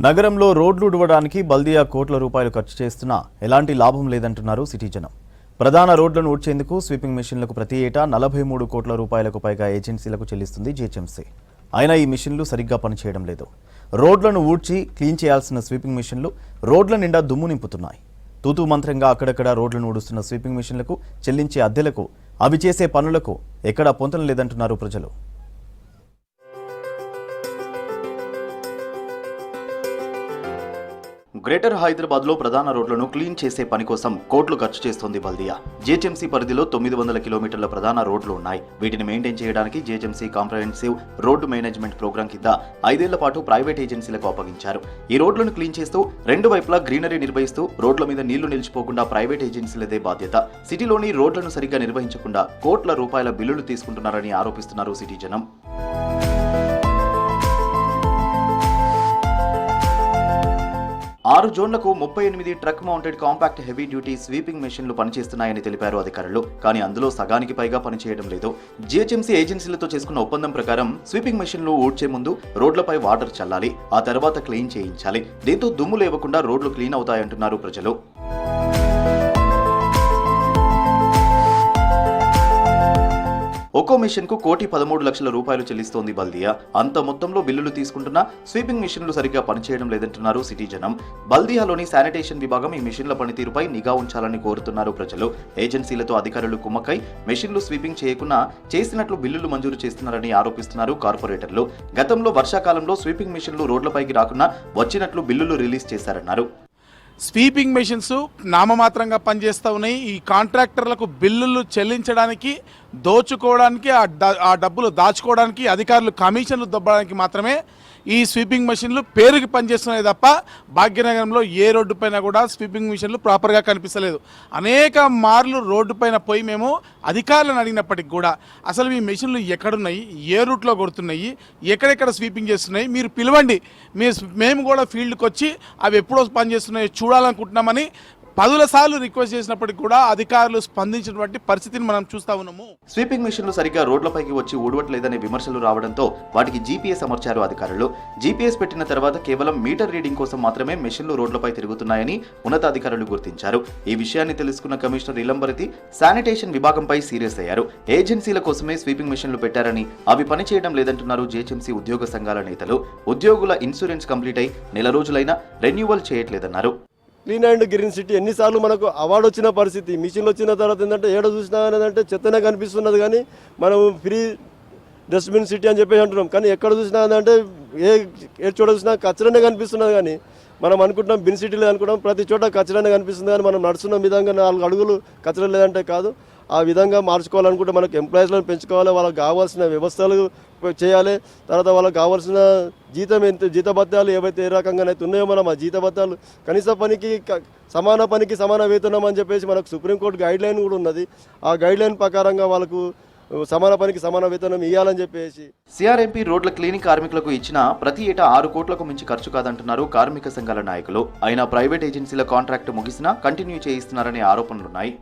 నగరంలో రోడ్లు ఉడవడానికి బల్దియా కోట్ల రూపాయలు ఖర్చు చేస్తున్నా ఎలాంటి లాభం లేదంటున్నారు సిటీ జనం ప్రధాన రోడ్లను ఊడ్చేందుకు స్వీపింగ్ మెషిన్లకు ప్రతి ఏటా నలభై మూడు కోట్ల రూపాయలకు పైగా ఏజెన్సీలకు చెల్లిస్తుంది జీహెచ్ఎంసీ. అయినా ఈ మిషన్లు సరిగ్గా పనిచేయడం లేదు. రోడ్లను ఊడ్చి క్లీన్ చేయాల్సిన స్వీపింగ్ మిషన్లు రోడ్ల నిండా దుమ్ము నింపుతున్నాయి. తూతూ మంత్రంగా అక్కడక్కడ రోడ్లను ఊడుస్తున్న స్వీపింగ్ మిషన్లకు చెల్లించే అద్దెలకు అవి చేసే పనులకు ఎక్కడా పొంతన లేదంటున్నారు ప్రజలు. గ్రేటర్ హైదరాబాద్లో ప్రధాన రోడ్లను క్లీన్ చేసే పని కోసం కోట్లు ఖర్చు చేస్తోంది బల్దియా. జేహెచ్ఎంసీ పరిధిలో తొమ్మిది వందల కిలోమీటర్ల ప్రధాన రోడ్లు ఉన్నాయి. వీటిని మెయింటైన్ చేయడానికి GHMC comprehensive road management program కింద ఐదేళ్ళ పాటు ప్రైవేట్ ఏజెన్సీలకు అప్పగించారు. ఈ రోడ్లను క్లీన్ చేస్తూ రెండు వైపులా గ్రీనరీ నిర్వహిస్తూ రోడ్ల మీద నీళ్ళు నిలిచిపోకుండా ప్రైవేట్ ఏజెన్సీలదే బాధ్యత. సిటీలోని రోడ్లను సరిగ్గా నిర్వహించకుండా కోట్ల రూపాయల బిల్లులు తీసుకుంటున్నారని ఆరోపిస్తున్నారు సిటీ జనం. ఆరు జోన్లకు ముప్పై ఎనిమిది truck mounted compact heavy duty sweeping మెషిన్లు పనిచేస్తున్నాయని తెలిపారు అధికారులు. కానీ అందులో సగానికి పైగా పనిచేయడం లేదు. జీహెచ్ఎంసీ ఏజెన్సీలతో చేసుకున్న ఒప్పందం ప్రకారం స్వీపింగ్ మెషిన్లు ఊడ్చే ముందు రోడ్లపై వాటర్ చల్లాలి ఆ తర్వాత క్లీన్ చేయించాలి. దీంతో దుమ్ము లేవకుండా రోడ్లు క్లీన్ అవుతాయంటున్నారు ప్రజలు. ఒక్కో మిషన్కు కోటి పదమూడు లక్షల రూపాయలు చెల్లిస్తోంది బల్దియా. అంత మొత్తంలో బిల్లులు తీసుకుంటున్న స్వీపింగ్ మిషన్లు సరిగ్గా పనిచేయడం లేదంటున్నారు సిటీ జనం. బల్దియాలోని శానిటేషన్ విభాగం ఈ మిషన్ల పనితీరుపై నిఘా ఉంచాలని కోరుతున్నారు ప్రజలు. ఏజెన్సీలతో అధికారులు కుమ్మక్కై మెషిన్లు స్వీపింగ్ చేయకుండా చేసినట్లు బిల్లులు మంజూరు చేస్తున్నారని ఆరోపిస్తున్నారు కార్పొరేటర్లు. గతంలో వర్షాకాలంలో స్వీపింగ్ మిషన్లు రోడ్లపైకి రాకుండా వచ్చినట్లు బిల్లులు రిలీజ్ చేశారన్నారు. స్వీపింగ్ మెషిన్స్ నామమాత్రంగా పనిచేస్తూ ఉన్నాయి. ఈ కాంట్రాక్టర్లకు బిల్లులు చెల్లించడానికి దోచుకోవడానికి ఆ డ- ఆ డబ్బులు దాచుకోవడానికి అధికారులు కమిషన్లు దొబ్బడానికి మాత్రమే ఈ స్వీపింగ్ మెషిన్లు పేరుకి పనిచేస్తున్నాయి తప్ప భాగ్యనగరంలో ఏ రోడ్డు పైన కూడా స్వీపింగ్ మిషన్లు ప్రాపర్గా కనిపిస్తలేదు. అనేక మార్లు రోడ్డు పైన పోయి మేము అధికారులను అడిగినప్పటికి కూడా అసలు మీ మెషిన్లు ఎక్కడున్నాయి ఏ రూట్లో కొడుతున్నాయి ఎక్కడెక్కడ స్వీపింగ్ చేస్తున్నాయి మీరు పిలవండి. మీ మేము కూడా ఫీల్డ్కి వచ్చి అవి ఎప్పుడో పనిచేస్తున్నాయో చూడాలనుకుంటున్నామని పదుల సార్లు రిక్వెస్ట్ చేసినప్పటికి కూడా అధికారులు స్పందించినటువంటి పరిస్థితిని మనం చూస్తా ఉన్నాము. స్వీపింగ్ మిషన్లు సరిగ్గా రోడ్లపైకి వచ్చి ఊడవట్లేదనే విమర్శలు రావడంతో వాటికి జీపీఎస్ అమర్చారు అధికారులు. జీపీఎస్ పెట్టిన తర్వాత కేవలం మీటర్ రీడింగ్ కోసం మాత్రమే మెషిన్లు రోడ్లపై తిరుగుతున్నాయని ఉన్నతాధికారులు గుర్తించారు. ఈ విషయాన్ని తెలుసుకున్న కమిషనర్ ఇలంబరతి శానిటేషన్ విభాగంపై సీరియస్ అయ్యారు. ఏజెన్సీల కోసమే స్వీపింగ్ మిషన్లు పెట్టారని అవి పనిచేయడం లేదంటున్నారు జేహెచ్ఎంసీ ఉద్యోగ సంఘాల నేతలు. ఉద్యోగుల ఇన్సూరెన్స్ కంప్లీట్ అయి నెల రోజులైనా రెన్యువల్ చేయట్లేదన్నారు. క్లీన్ అండ్ గ్రీన్ సిటీ ఎన్నిసార్లు మనకు అవార్డు వచ్చిన పరిస్థితి. మిషన్లు వచ్చిన తర్వాత ఏంటంటే ఏడ చూసినా ఏంటంటే చెత్తనే కనిపిస్తున్నది కానీ మనం ఫ్రీ డస్ట్బిన్ సిటీ అని చెప్పేసి అంటున్నాం. కానీ ఎక్కడ చూసినా అంటే ఏ ఏ చోట చూసినా కచరనే కనిపిస్తున్నది కానీ మనం అనుకుంటున్నాం బిన్ సిటీ లేదనుకుంటాం ప్రతి చోట కచరనే కనిపిస్తుంది కానీ మనం నడుస్తున్న విధంగా నాలుగు అడుగులు కచర లేదంటే కాదు. ఆ విధంగా మార్చుకోవాలనుకుంటే మనకు ఎంప్లాయీస్లను పెంచుకోవాలి వాళ్ళకి కావాల్సిన వ్యవస్థలు చేయాలి. తర్వాత వాళ్ళకి కావాల్సిన జీతం ఎంత జీతభత్యాలు ఏవైతే ఏ రకంగానైతే ఉన్నాయో మనం ఆ జీతభత్యాలు కనీస పనికి సమాన పనికి సమాన వేతనం అని చెప్పేసి మనకు సుప్రీంకోర్టు గైడ్ లైన్ కూడా ఉన్నది. ఆ గైడ్ లైన్ ప్రకారంగా వాళ్ళకు సమాన పనికి సమాన వేతనం ఇవ్వాలని చెప్పేసి. సిఆర్ఎంపీ రోడ్ల క్లీనింగ్ కార్మికులకు ఇచ్చిన ప్రతి ఏటా ఆరు కోట్లకు మించి ఖర్చు కాదంటున్నారు కార్మిక సంఘాల నాయకులు. అయినా ప్రైవేట్ ఏజెన్సీల కాంట్రాక్ట్ ముగిసినా కంటిన్యూ చేయిస్తున్నారనే ఆరోపణలున్నాయి.